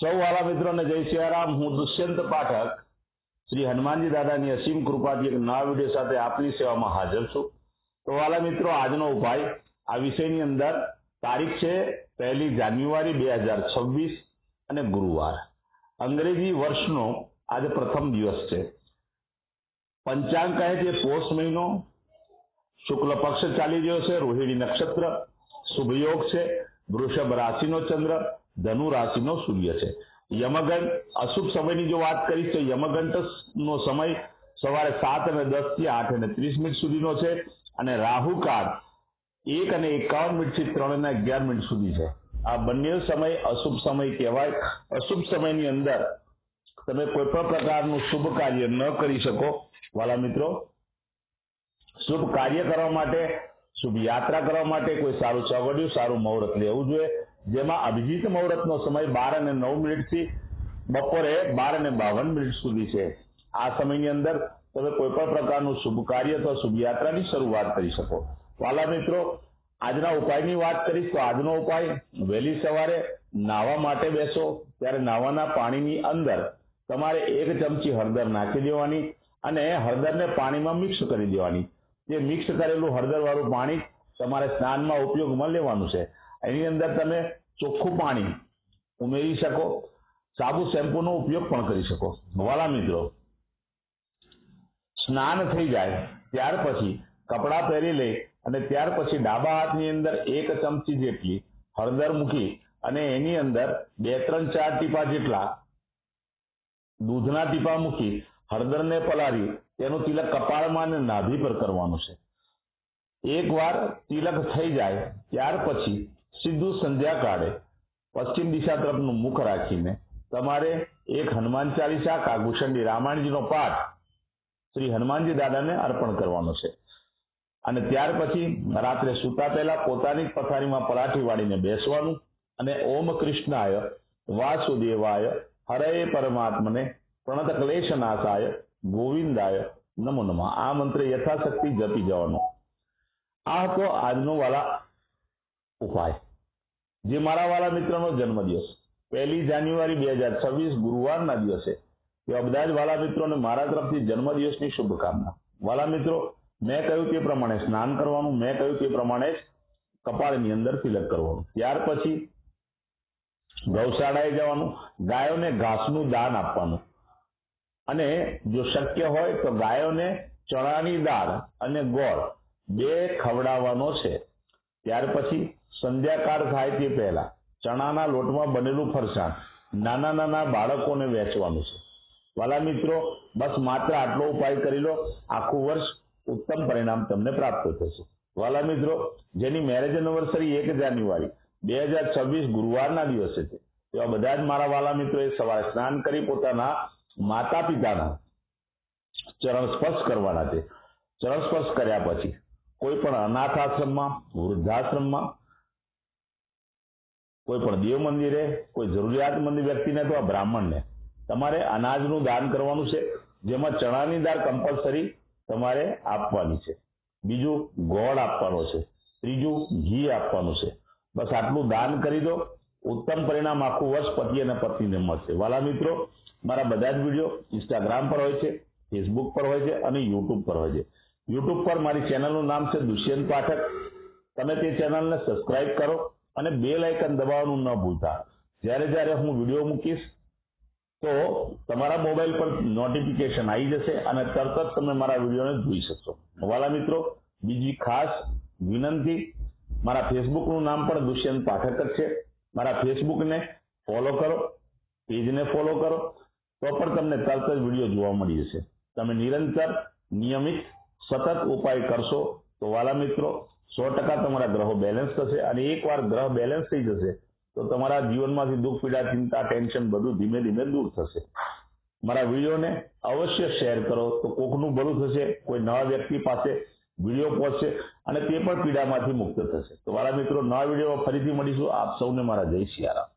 સૌ વાલા મિત્રોને જય સિયારામ. હું દુષ્યંત પાઠક. શ્રી હનુમાનજી દાદાની અસીમ કૃપાથી એક નવા વીડિયો સાથે આપની સેવામાં હાજર છું. તો વાલા મિત્રો, આજનો ઉપાય, આ વિષયની અંદર તારીખ છે પહેલી જાન્યુઆરી બે હજાર છવ્વીસ અને ગુરુવાર. અંગ્રેજી વર્ષનો આજે પ્રથમ દિવસ છે. પંચાંગ કહે છે પોષ મહિનો. શુક્લ પક્ષ ચાલી રહ્યો છે, રોહિણી નક્ષત્ર. શુભયોગ છે, વૃષભ રાશિનો ચંદ્ર. ધનુ રાશિનો સૂર્ય છે. યમગન અશુભ સમયની જો વાત કરીશ તો યમગંટ નો સમય સવારે સાત અને દસથી આઠ અને ત્રીસ મિનિટ સુધીનો છે અને રાહુ કાળ એક અને એકાવન મિનિટથી ત્રણ અને અગિયાર મિનિટ સુધી છે. આ બંને સમય અશુભ સમય કહેવાય. અશુભ સમયની અંદર તમે કોઈ પણ પ્રકારનું શુભ કાર્ય ન કરી શકો. વાલા મિત્રો, શુભ કાર્ય કરવા માટે, શુભ યાત્રા કરવા માટે કોઈ સારું ચવડિયું સારું મુહૂર્ત લેવું જોઈએ. જેમાં અભિજીત મુહૂર્તનો સમય બાર અને નવ મિનિટથી બપોરે બાર અને બાવન મિનિટ સુધી છે. આ સમયની અંદર તમે કોઈ પણ પ્રકારનું શુભ કાર્ય અથવા શુભ યાત્રાની શરૂઆત કરી શકો. વાલા મિત્રો, આજના ઉપાયની વાત કરીશ તો આજનો ઉપાય, વહેલી સવારે નાવા માટે બેસો, ત્યારે નાહવાના પાણીની અંદર તમારે એક ચમચી હળદર નાખી દેવાની અને હળદરને પાણીમાં મિક્સ કરી દેવાની. જે મિક્સ કરેલું હળદર વાળું પાણી તમારે સ્નાનમાં ઉપયોગમાં લેવાનું છે. એની અંદર તમે ચોખ્ખું પાણી ઉમેરી શકો, સાબુ શેમ્પૂનો ઉપયોગ પણ કરી શકો. વાલા મિત્રો, સ્નાન થઈ જાય ત્યાર પછી કપડાં પહેરી લઈ અને ત્યાર પછી ડાબા હાથની અંદર એક ચમચી જેટલી હળદર મૂકી અને એની અંદર બે ત્રણ ચાર ટીપા જેટલા દૂધના ટીપા મૂકી હળદરને પલાળી તેનું તિલક કપાળમાં અને નાભી પર કરવાનું છે. એકવાર તિલક થઈ જાય ત્યાર પછી સીધું સંધ્યાકાળે પશ્ચિમ દિશા તરફનું મુખ રાખીને તમારે એક હનુમાન ચાલીસા કાગુશંડી રામાયણજીનો પાઠ શ્રી હનુમાનજી દાદાને અર્પણ કરવાનો છે. અને ત્યાર પછી રાત્રે સૂતા પહેલા પોતાની પથારીમાં પલાઠી વાળીને બેસવાનું અને ઓમ કૃષ્ણાય વાસુદેવાય હરે પરમાત્મને પ્રણત ક્લેશનાશાય ગોવિંદાય નમો નમઃ. આ મંત્ર યથાશક્તિ જપી જવાનો. આ હતો આજનો વાલા ઉપાય. જે મારા વાલા મિત્રનો જન્મદિવસ પહેલી જાન્યુઆરી બે હજાર છવ્વીસ ગુરુવારના દિવસે. એવા બધા જ વાલા મિત્રોને મારા તરફથી જન્મદિવસની શુભકામના. વાલા મિત્રો, મેં કહ્યું તે પ્રમાણે સ્નાન કરવાનું, મેં કહ્યું તે પ્રમાણે કપાળની અંદર તિલક કરવાનું. ત્યાર પછી ગૌશાળાએ જવાનું, ગાયોને ઘાસનું દાન આપવાનું. અને જો શક્ય હોય તો ગાયોને ચણાની દાળ અને ગોળ બે ખવડાવવાનો છે. ત્યાર પછી સંધ્યાકાળ થાય તે પહેલા ચણાના લોટમાં બનેલું ફરસાણ નાના નાના બાળકોને વેચવાનું છે. વાલા મિત્રો, બસ માત્ર આટલો ઉપાય કરી લો, આખું વર્ષ ઉત્તમ પરિણામ તમને પ્રાપ્ત થશે. વાલા મિત્રો, જેની મેરેજ એનિવર્સરી એક જાન્યુઆરી, બે હજાર છવ્વીસ ગુરુવારના દિવસે છે. એવા બધા જ મારા વાલા મિત્રોએ સવારે સ્નાન કરી પોતાના માતા પિતાના ચરણ સ્પર્શ કરવાના છે. ચરણ સ્પર્શ કર્યા પછી કોઈ પણ અનાથ આશ્રમમાં વૃદ્ધાશ્રમમાં કોઈ પણ દેવ મંદિરે, કોઈ જરૂરિયાતમંદ વ્યક્તિને અથવા બ્રાહ્મણને તમારે અનાજનું દાન કરવાનું છે, જેમાં ચણાની દાળ કમ્પલસરી તમારે આપવાની છે. બીજું ગોળ આપવાનો છે, ત્રીજું ઘી આપવાનું છે. બસ આટલું દાન કરી દો, ઉત્તમ પરિણામ આખું વર્ષ પતિ અને પત્નીને મળશે. વાલા મિત્રો, મારા બધા જ વીડિયો ઇન્સ્ટાગ્રામ પર હોય છે ફેસબુક પર હોય છે અને યુટ્યુબ પર હોય છે. યુટ્યુબ પર મારી ચેનલનું નામ છે દુષ્યંત પાઠક. તમે તે ચેનલને સબસ્ક્રાઇબ કરો અને બેલ આઇકન દબાવવાનું ન ભૂલતા. જ્યારે જ્યારે હું વીડિયો મૂકીશ, તો તમારા મોબાઈલ પર નોટિફિકેશન આવી જશે અને તરત જ તમે મારા વિડીયોને જોઈ શકશો. વાલા મિત્રો, બીજી ખાસ વિનંતી, મારા ફેસબુકનું નામ પણ દુષ્યંત પાઠક જ છે. મારા ફેસબુકને ફોલો કરો પેજને ફોલો કરો, તો પણ તમને તરત જ વીડિયો જોવા મળી જશે. તમે નિરંતર, નિયમિત, સતત ઉપાય કરશો તો વાલા મિત્રો સો ટકા તમારા ગ્રહો બેલેન્સ થશે અને એકવાર ગ્રહ બેલેન્સ થઈ જશે, તો તમારા જીવનમાંથી દુઃખ, પીડા, ચિંતા ટેન્શન બધું ધીમે ધીમે દૂર થશે. મારા વિડીયોને અવશ્ય શેર કરો. તો કોકનું ભલું થશે, કોઈ નવા વ્યક્તિ પાસે વીડિયો પહોંચશે અને તે પણ પીડામાંથી મુક્ત થશે. તો મારા મિત્રો, નવા વીડિયો ફરીથી મળીશું. આપ સૌને મારા જય સિયારામ